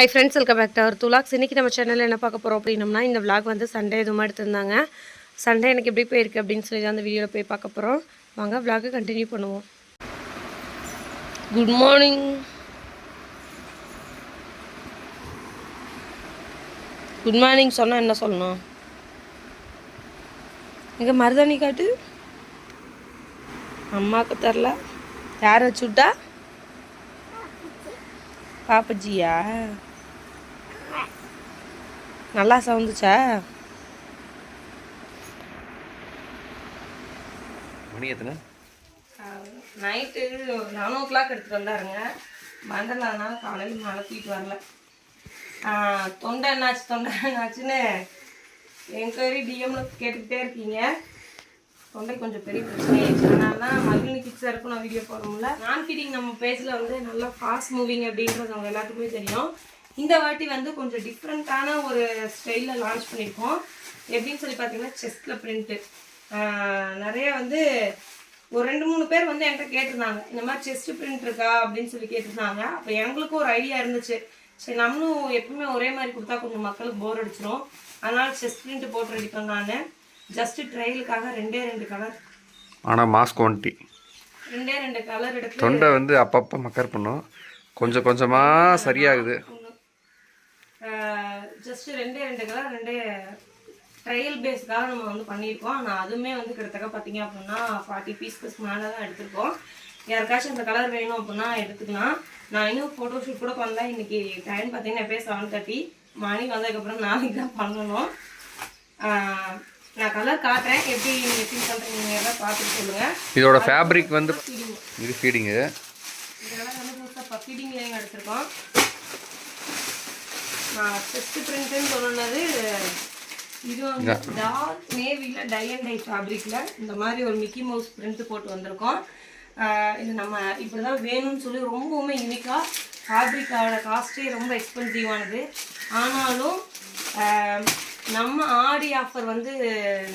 Hi friends welcome back to our துலாக்ஸ் இன்றைக்கி நம்ம சேனலில் என்ன பார்க்க போகிறோம் அப்படின்னம்னா இந்த விளாக் வந்து சண்டே எதுவுமா எடுத்திருந்தாங்க. சண்டே எனக்கு எப்படி போயிருக்கு அப்படின்னு சொல்லி தான் அந்த வீடியோவில் போய் பார்க்க போகிறோம் வாங்க vlog கண்டினியூ பண்ணுவோம். குட் மார்னிங் குட் மார்னிங் சொன்னால் என்ன சொல்லணும்? இங்கே மருதாணி காட்டு. அம்மாவுக்கு தெரில. யார் வச்சு விட்டா? பாப்பஜியா? நல்லா சவுந்துச்சா? மணி எத்தனை? நைட்டு லெவன் ஓ கிளாக் எடுத்துகிட்டு வந்தாருங்க. வந்தனால காலையில் மழை தூக்கிட்டு வரல. தொண்டை என்னாச்சு தொண்டை என்னாச்சுன்னு என்கொயரி டிஎம்ல கேட்டுக்கிட்டே இருக்கீங்க. தொண்டை கொஞ்சம் பெரிய பிரச்சனை ஆயிடுச்சு. அதனால தான் மகிழ்னி கிட்ஸ் இருக்கும் நான் வீடியோ போட முடியல நான் ஃபீடிங் நம்ம பேஜில் வந்து நல்லா ஃபாஸ்ட் மூவிங் அப்படின்றது அவங்க எல்லாத்துக்குமே தெரியும். இந்த வாட்டி வந்து கொஞ்சம் டிஃப்ரெண்ட்டான ஒரு ஸ்டைலில் லான்ச் பண்ணியிருக்கோம் எப்படின்னு சொல்லி பார்த்தீங்கன்னா செஸ்ட்டில் பிரிண்ட்டு நிறைய வந்து ஒரு ரெண்டு மூணு பேர் வந்து என்கிட்ட கேட்டிருந்தாங்க. இந்த மாதிரி செஸ்ட் பிரிண்ட் இருக்கா? அப்படின்னு சொல்லி கேட்டிருந்தாங்க. அப்போ எங்களுக்கும் ஒரு ஐடியா இருந்துச்சு. சரி நம்மளும் எப்பவுமே ஒரே மாதிரி கொடுத்தா கொஞ்சம் மக்களுக்கு போர் அடிச்சிரும். அதனால செஸ்ட் பிரிண்ட் போட்டு ரெடி பண்ணான்னு ஜஸ்ட் ட்ரையலுக்காக ரெண்டே ரெண்டு கலர் ஆனால் மாஸ் குவான்டிட்டி ரெண்டே ரெண்டு கலர் எடுத்து தொண்டை வந்து அப்பப்போ மக்கர் பண்ணும். கொஞ்சம் கொஞ்சமாக சரியாகுது. ஜஸ்ட் ரெண்டே ரெண்டு கலர் ரெண்டே ட்ரையல் பேஸ்க்காக நம்ம வந்து பண்ணியிருக்கோம். ஆனால் அதுவுமே வந்து கிட்டத்தட்ட பார்த்தீங்க அப்படின்னா ஃபார்ட்டி பீஸ்க்கு மேலே தான் எடுத்திருக்கோம். யாருக்காச்சும் அந்த கலர் வேணும் அப்படின்னா எடுத்துக்கலாம். நான் இன்னும் ஃபோட்டோ ஷூட் கூட பண்ணல. இன்னைக்கு டைம் பார்த்தீங்கன்னா எப்பயே செவன் தேர்ட்டி மணி வந்ததுக்கப்புறம் நாளைக்கு தான் பண்ணணும். நான் கலர் காட்டுறேன். எப்படி நீங்கள் எப்படி பண்ணுறீங்க எல்லாம் பார்த்துட்டு சொல்லுங்கள் இதோட ஃபேப்ரிக் வந்து இது ஃபீடிங்கு இதெல்லாம் வந்து ஃபீடிங் லைன் எடுத்திருக்கோம். நான் செஸ்ட் பிரிண்ட்னு சொன்னது இது வந்து டார்க் நேவியில் டை அண்ட் டை ஃபேப்ரிக்கில் இந்த மாதிரி ஒரு மிக்கி மவுஸ் பிரிண்ட் போட்டு வந்திருக்கோம். இது நம்ம இப்படி தான் வேணும்னு சொல்லி ரொம்பவுமே யூனிக்காக ஃபேப்ரிக்கோட காஸ்ட்டே ரொம்ப எக்ஸ்பென்சிவானது ஆனாலும் நம்ம ஆடி ஆஃபர் வந்து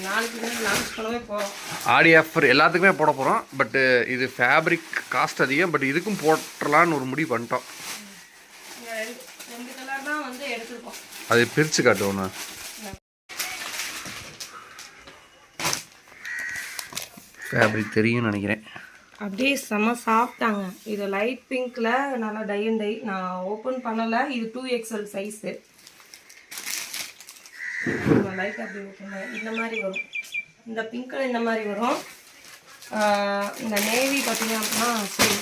நாளைக்கு லான்ச் பண்ணவே போகிறோம் ஆடி ஆஃபர் எல்லாத்துக்குமே போட போகிறோம் பட்டு இது ஃபேப்ரிக் காஸ்ட் அதிகம் பட் இதுக்கும் போட்டுடலான்னு ஒரு முடிவு பண்ணிட்டோம் இந்த ரெண்டு ரெண்டு கலர் தான் வந்து எடுத்திருக்கோம் அது பிரித்து காட்டு ஒன்று ஃபேப்ரிக் தெரியும்னு நினைக்கிறேன். அப்படியே செம சாப்பிட்டாங்க இது லைட் பிங்க்கில் நல்லா டை அண்ட் டை. நான் ஓப்பன் பண்ணலை. இது டூ எக்ஸ்எல் சைஸு லைட் அப்படி ஓப்பன் இந்த மாதிரி வரும். இந்த பிங்க்கில் இந்த மாதிரி வரும். இந்த நேவி பார்த்தீங்க அப்படின்னா சரி.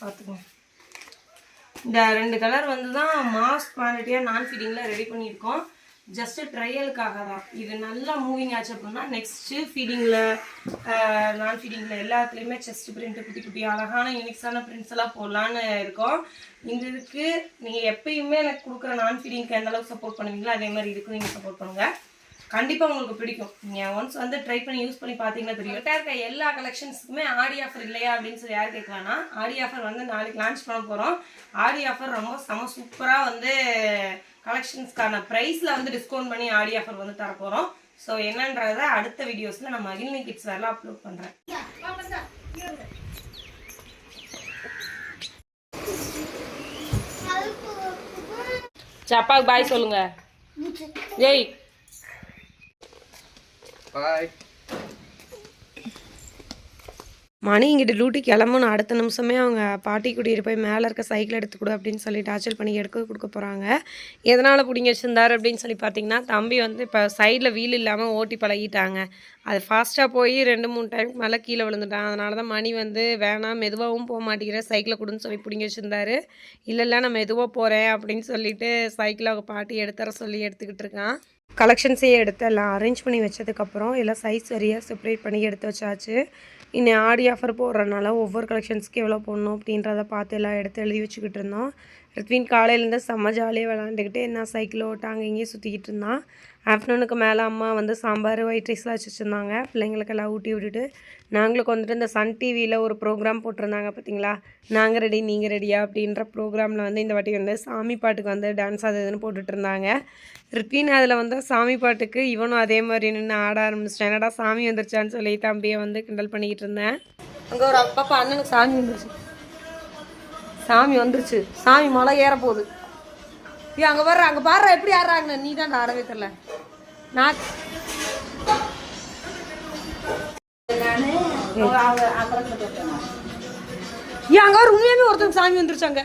பார்த்துக்கோங்க இந்த ரெண்டு கலர் வந்து தான் மாஸ் குவான்டிட்டியாக நான் ஃபீடிங்கில் ரெடி பண்ணியிருக்கோம். ஜஸ்ட் ட்ரையலுக்காக தான் இது நல்லா மூவிங் ஆச்சு அப்படின்னா நெக்ஸ்ட்டு ஃபீடிங்கில் நான் ஃபீடிங்கில் எல்லாத்துலேயுமே செஸ்ட் பிரிண்ட்டு குட்டி குட்டி அழகான யூனிக்ஸான பிரிண்ட்ஸ் எல்லாம் போடலான்னு இருக்கோம். இந்த இதுக்கு நீங்கள் எப்பயுமே எனக்கு கொடுக்குற நான் ஃபீடிங்க்கு எந்தளவுக்கு சப்போர்ட் பண்ணுவீங்களோ அதே மாதிரி இதுக்கும் நீங்கள் சப்போர்ட் பண்ணுங்கள் கண்டிப்பாக உங்களுக்கு பிடிக்கும். நீங்கள் ஒன்ஸ் வந்து ட்ரை பண்ணி யூஸ் பண்ணி பார்த்தீங்கன்னா தெரியும். கிட்ட இருக்க எல்லா கலெக்ஷன்ஸுக்குமே ஆடி ஆஃபர் இல்லையா அப்படின்னு சொல்லி யார் கேட்கலாம்னா ஆடி ஆஃபர் வந்து நாளைக்கு லான்ச் பண்ண போகிறோம் ஆடி ஆஃபர் ரொம்ப செம சூப்பராக வந்து கலெக்ஷன்ஸ்க்கான ப்ரைஸில் வந்து டிஸ்கவுண்ட் பண்ணி ஆடி ஆஃபர் வந்து தர போகிறோம் ஸோ என்னன்றதை அடுத்த வீடியோஸில் நான் மகிழ்னி கிட்ஸ் வரலாம் அப்லோட் பண்ணுறேன் அப்பாவுக்கு பாய் சொல்லுங்க. ஜெய் பாய் மணி இங்கிட்ட டியூட்டி கிளம்பணும் அடுத்த நிமிஷமே அவங்க பாட்டி குடியிரு போய் மேலே இருக்க சைக்கிள் எடுத்து கொடு அப்படின்னு சொல்லி டார்ச்சர் பண்ணி எடுக்க கொடுக்க போகிறாங்க எதனால் பிடிங்கி வச்சிருந்தார் அப்படின்னு சொல்லி பார்த்தீங்கன்னா தம்பி வந்து இப்போ சைடில் வீல் இல்லாமல் ஓட்டி பழகிட்டாங்க. அது ஃபாஸ்ட்டாக போய் ரெண்டு மூணு டைம் மேலே கீழே விழுந்துட்டான். அதனால தான் மணி வந்து வேணாம் மெதுவாகவும் போக மாட்டேங்கிற சைக்கிளை கொடுன்னு சொல்லி பிடிங்கி வச்சிருந்தாரு. இல்லை இல்லை நான் மெதுவாக போகிறேன் அப்படின்னு சொல்லிட்டு சைக்கிளை அவங்க பாட்டி எடுத்துற சொல்லி எடுத்துக்கிட்டு இருக்கான். கலெக்ஷன்ஸையே எடுத்து எல்லாம் அரேஞ்ச் பண்ணி வச்சதுக்கப்புறம் எல்லாம் சைஸ் சரியாக செப்பரேட் பண்ணி எடுத்து வச்சாச்சு. இன்னும் ஆடி ஆஃபர் போடுறதுனால ஒவ்வொரு கலெக்ஷன்ஸ்க்கு எவ்வளோ போடணும் அப்படின்றத பார்த்து எல்லாம் எடுத்து எழுதி வச்சுக்கிட்டு இருந்தோம். ரித்வின் காலையிலேருந்து செம்ம ஜாலியாக விளாண்டுக்கிட்டு என்ன சைக்கிள் ஓட்டாங்க இங்கேயே இங்கேயும் சுற்றிக்கிட்டு இருந்தான். ஆஃப்டர்நூனுக்கு மேலே அம்மா வந்து சாம்பார் ஒயிட் ரைஸ்லாம் வச்சு வச்சுருந்தாங்க. பிள்ளைங்களுக்கெல்லாம் ஊட்டி விட்டுட்டு நாங்களுக்கு வந்துட்டு இந்த சன் டிவியில் ஒரு ப்ரோக்ராம் போட்டிருந்தாங்க பார்த்தீங்களா நாங்கள் ரெடி நீங்கள் ரெடியா அப்படின்ற ப்ரோக்ராமில் வந்து இந்த வாட்டி வந்து சாமி பாட்டுக்கு வந்து டான்ஸ் அது இதுன்னு போட்டுட்டு இருந்தாங்க. ரித்வின் அதில் வந்து சாமி பாட்டுக்கு இவனும் அதே மாதிரி நின்று ஆட ஆரம்பிச்சிட்டேன். என்னடா சாமி வந்துருச்சான்னு சொல்லி தம்பியை வந்து கிண்டல் பண்ணிக்கிட்டு இருந்தேன். அங்கே ஒரு அப்பா அண்ணனுக்கு சாமி வந்துருச்சு. சாமி வந்துருச்சு. சாமி மலை ஏற போகுது ஐயோ அங்கே வர்ற அங்கே பாடுற எப்படி ஆடுறாங்க நீ தான் ஆடவே தெரில நான் ஏன் அங்கே ஒரு உண்மையாவே ஒருத்தன் சாமி வந்துருச்சு அங்கே.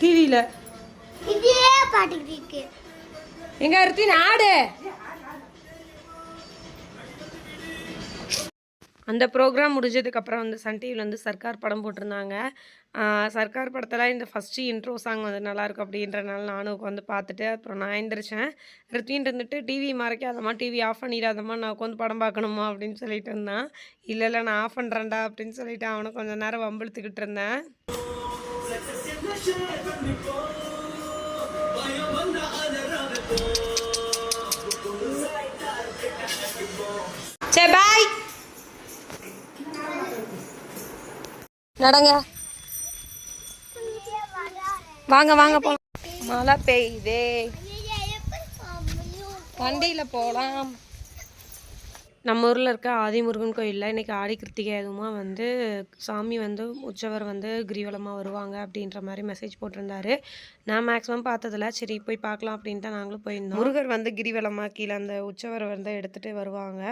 டிவியில் இதே பாட்டுக்கிட்டு இருக்கு. எங்க இருத்தி ஆடு. அந்த ப்ரோக்ராம் முடிஞ்சதுக்கப்புறம் வந்து சன் டிவியில் வந்து சர்க்கார் படம் போட்டிருந்தாங்க. சர்க்கார் படத்தில் இந்த ஃபஸ்ட்டு இன்ட்ரோ சாங் வந்து நல்லாயிருக்கும் அப்படின்றனால நானும் உட்காந்து பார்த்துட்டு அப்புறம் நான் எழுந்திரிச்சேன் ரித்வின் இருந்துட்டு டிவி மறைக்காதம்மா டிவி ஆஃப் பண்ணிடாதம்மா நான் உட்காந்து படம் பார்க்கணுமா? அப்படின்னு சொல்லிட்டு இருந்தான். இல்லை இல்லை நான் ஆஃப் பண்ணுறேன்டா அப்படின்னு சொல்லிட்டு அவனை கொஞ்சம் நேரம் வம்பிழுத்துக்கிட்டு இருந்தேன். சரி பாய் நடங்க. வாங்க வாங்க போலாம். மழை பெய்யுதே. வண்டியில் போகலாம் நம்ம ஊரில் இருக்க ஆதிமுருகன் கோயிலில் இன்றைக்கி ஆடி கிருத்திகை அதுவுமா வந்து சாமி வந்து உற்சவர் வந்து கிரிவலமாக வருவாங்க அப்படின்ற மாதிரி மெசேஜ் போட்டிருந்தாரு. நான் மேக்ஸிமம் பார்த்ததில்ல. சரி போய் பார்க்கலாம் அப்படின்ட்டு தான் நாங்களும் போயிருந்தோம். முருகர் வந்து கிரிவலமாக கீழே அந்த உற்சவர் வந்து எடுத்துகிட்டு வருவாங்க.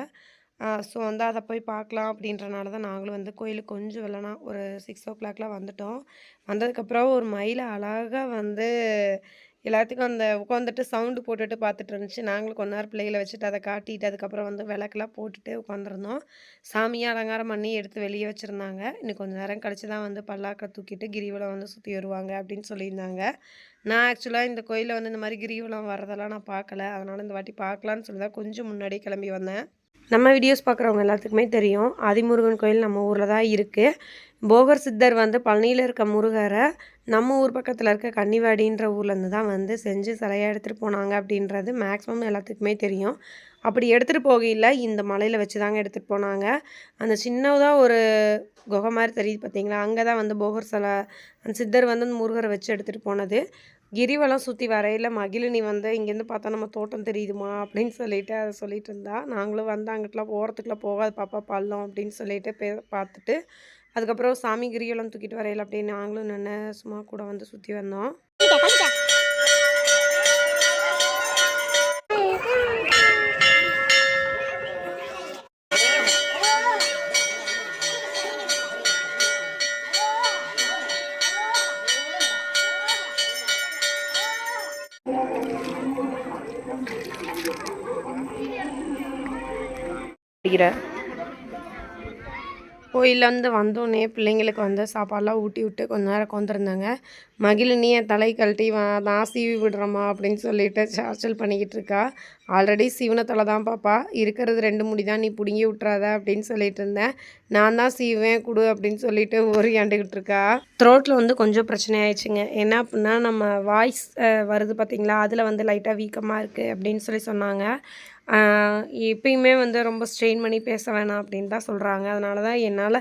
ஸோ வந்து அதை போய் பார்க்கலாம் அப்படின்றனால தான் நாங்களும் வந்து கோயிலுக்கு கொஞ்சம் இல்லைனா ஒரு சிக்ஸ் ஓ கிளாக்லாம் வந்துட்டோம். வந்ததுக்கப்புறம் ஒரு மயில் அழகாக வந்து எல்லாத்துக்கும் அந்த உட்காந்துட்டு சவுண்டு போட்டுட்டு பார்த்துட்டு இருந்துச்சு. நாங்களும் கொஞ்ச நேரம் பிள்ளைகளை வச்சுட்டு அதை காட்டிட்டு அதுக்கப்புறம் வந்து விளக்கெல்லாம் போட்டுட்டு உட்காந்துருந்தோம் சாமியை அலங்காரம் பண்ணி எடுத்து வெளியே வச்சுருந்தாங்க. இன்னும் கொஞ்சம் நேரம் கழிச்சு தான் வந்து பல்லாக்கை தூக்கிட்டு கிரிவலம் வந்து சுற்றி வருவாங்க அப்படின்னு சொல்லியிருந்தாங்க. நான் ஆக்சுவலாக இந்த கோயிலில் வந்து இந்த மாதிரி கிரிவலம் வரதெல்லாம் நான் பார்க்கல. அதனால் இந்த வாட்டி பார்க்கலான்னு சொல்லி தான் கொஞ்சம் முன்னாடியே கிளம்பி வந்தேன். நம்ம வீடியோஸ் பார்க்குறவங்க எல்லாத்துக்குமே தெரியும். ஆதிமுருகன் கோயில் நம்ம ஊரில் தான் இருக்குது போகர் சித்தர் வந்து பழனியில் இருக்க முருகரை நம்ம ஊர் பக்கத்தில் இருக்க கன்னிவாடின்ற ஊர்லேருந்து தான் வந்து செஞ்சு சிலையாக எடுத்துகிட்டு போனாங்க அப்படின்றது மேக்ஸிமம் எல்லாத்துக்குமே தெரியும். அப்படி எடுத்துகிட்டு போகையில் இந்த மலையில் வச்சு தாங்க எடுத்துகிட்டு போனாங்க. அந்த சின்னதாக ஒரு குகை மாதிரி தெரியுது பார்த்தீங்களா அங்கே தான் வந்து போகர் சிலை அந்த சித்தர் வந்து அந்த முருகரை வச்சு எடுத்துகிட்டு போனது. கிரிவலம் சுற்றி வரையில் மகிழினி வந்து இங்கேருந்து பார்த்தா நம்ம தோட்டம் தெரியுதுமா? அப்படின்னு சொல்லிட்டு அதை சொல்லிட்டு இருந்தா. நாங்களும் வந்து அங்கிட்டலாம் போகிறதுக்குலாம் போகாது பாப்பா பள்ளம் அப்படின்னு சொல்லிட்டு பே பார்த்துட்டு அதுக்கப்புறம் சாமி கிரிவலம் தூக்கிட்டு வரையில் அப்படின்னு நாங்களும் நின்று சும்மா கூட வந்து சுற்றி வந்தோம். படிக்கிற கோயிலேருந்து வந்தோடனே பிள்ளைங்களுக்கு வந்து சாப்பாடெலாம் ஊட்டி விட்டு கொஞ்ச நேரம் உட்காந்துருந்தாங்க மகிழினி என் தலை கழட்டி வா நான் சீவி விடுறேம்மா அப்படின்னு சொல்லிட்டு சார்ச்சல் பண்ணிக்கிட்டு இருக்கா. ஆல்ரெடி சிவன தலை தான் பாப்பா. இருக்கிறது ரெண்டு முடி தான் நீ பிடுங்கி விட்றாத அப்படின்னு சொல்லிட்டு இருந்தேன். நான் தான் சீவேன் கொடு அப்படின்னு சொல்லிட்டு ஒரு ஏண்டுக்கிட்டு இருக்கா. த்ரோட்டில் வந்து கொஞ்சம் பிரச்சனை ஆயிடுச்சுங்க. என்ன அப்படின்னா நம்ம வாய்ஸ் வருது பார்த்தீங்களா அதில் வந்து லைட்டாக வீக்கமாக இருக்குது அப்படின்னு சொல்லி சொன்னாங்க. எப்பயுமே வந்து ரொம்ப ஸ்ட்ரெயின் பண்ணி பேச வேணாம் அப்படின்னு தான் சொல்கிறாங்க அதனால தான் என்னால்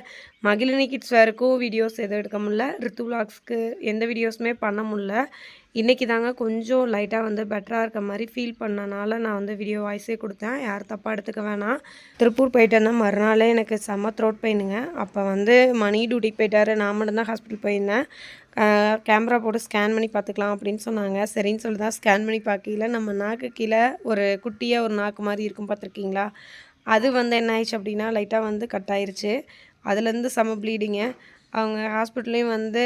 மகிழினி கிட்ஸ் வேறுக்கும் வீடியோஸ் எதுவும் எடுக்க முடியல. ரித்து விலாக்ஸ்க்கு எந்த வீடியோஸுமே பண்ண முடியல. இன்றைக்கி தாங்க கொஞ்சம் லைட்டாக வந்து பெட்டராக இருக்க மாதிரி ஃபீல் பண்ணனால நான் வந்து வீடியோ வாய்ஸே கொடுத்தேன். யார் தப்பாக எடுத்துக்க வேணாம். திருப்பூர் போயிட்டேன்னா மறுநாளே எனக்கு செம்ம த்ரோட் பெயினுங்க அப்போ வந்து மணி டியூட்டிக்கு போயிட்டாரு. நான் மட்டும்தான் ஹாஸ்பிட்டல் போயிருந்தேன். கேமரா போட்டு ஸ்கேன் பண்ணி பார்த்துக்கலாம் அப்படின்னு சொன்னாங்க. சரின்னு சொல்லி தான் ஸ்கேன் பண்ணி பார்க்கல. நம்ம நாக்கு கீழே ஒரு குட்டியாக ஒரு நாக்கு மாதிரி இருக்கும் பார்த்துருக்கீங்களா? அது வந்து என்ன ஆயிடுச்சு அப்படின்னா லைட்டாக வந்து கட் ஆயிடுச்சு அதுலேருந்து செம ப்ளீடிங்கு அவங்க ஹாஸ்பிட்டல்லையும் வந்து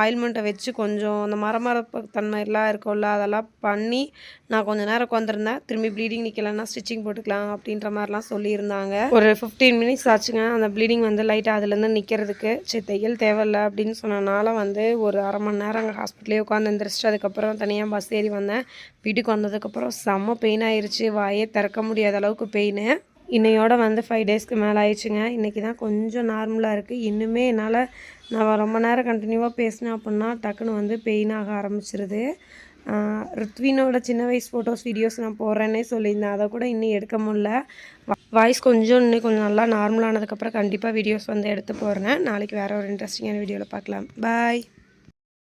ஆயில்மெண்ட்டை வச்சு கொஞ்சம் அந்த மரமரப்பு தன்மையெல்லாம் இருக்கும்ல அதெல்லாம் பண்ணி நான் கொஞ்சம் நேரம் உட்காந்துருந்தேன். திரும்பி ப்ளீடிங் நிற்கலன்னா ஸ்டிச்சிங் போட்டுக்கலாம் அப்படின்ற மாதிரிலாம் சொல்லியிருந்தாங்க. ஒரு ஃபிஃப்டீன் மினிட்ஸ் ஆச்சுங்க. அந்த ப்ளீடிங் வந்து லைட்டாக அதுலேருந்து நிற்கிறதுக்கு சரி தையல் தேவையில்ல அப்படின்னு சொன்னனால வந்து ஒரு அரை மணி நேரம் அங்கே ஹாஸ்பிட்டலே உட்காந்து எந்திரிச்சிட்டு அதுக்கப்புறம் தனியாக பஸ் ஏறி வந்தேன். வீட்டுக்கு வந்ததுக்கப்புறம் செம்ம பெயின் ஆயிடுச்சு வாயே திறக்க முடியாத அளவுக்கு பெயின் இன்னையோட வந்து ஃபைவ் டேஸ்க்கு மேலே ஆயிடுச்சுங்க. இன்றைக்கி தான் கொஞ்சம் நார்மலாக இருக்குது இன்னுமே என்னால் நான் ரொம்ப நேரம் கண்டினியூவாக பேசினேன் அப்படின்னா டக்குன்னு வந்து பெயின் ஆக ஆரம்பிச்சிருது. ருத்வினோட ரித்வினோட சின்ன வயசு ஃபோட்டோஸ் வீடியோஸ் நான் போடுறேன்னே சொல்லியிருந்தேன். அதை கூட இன்னும் எடுக்க முடில வாய்ஸ் கொஞ்சம் இன்னும் கொஞ்சம் நல்லா நார்மலானதுக்கப்புறம் கண்டிப்பாக வீடியோஸ் வந்து எடுத்து போடுறேன். நாளைக்கு வேறு ஒரு இன்ட்ரெஸ்டிங்கான வீடியோவில் பார்க்கலாம். பாய்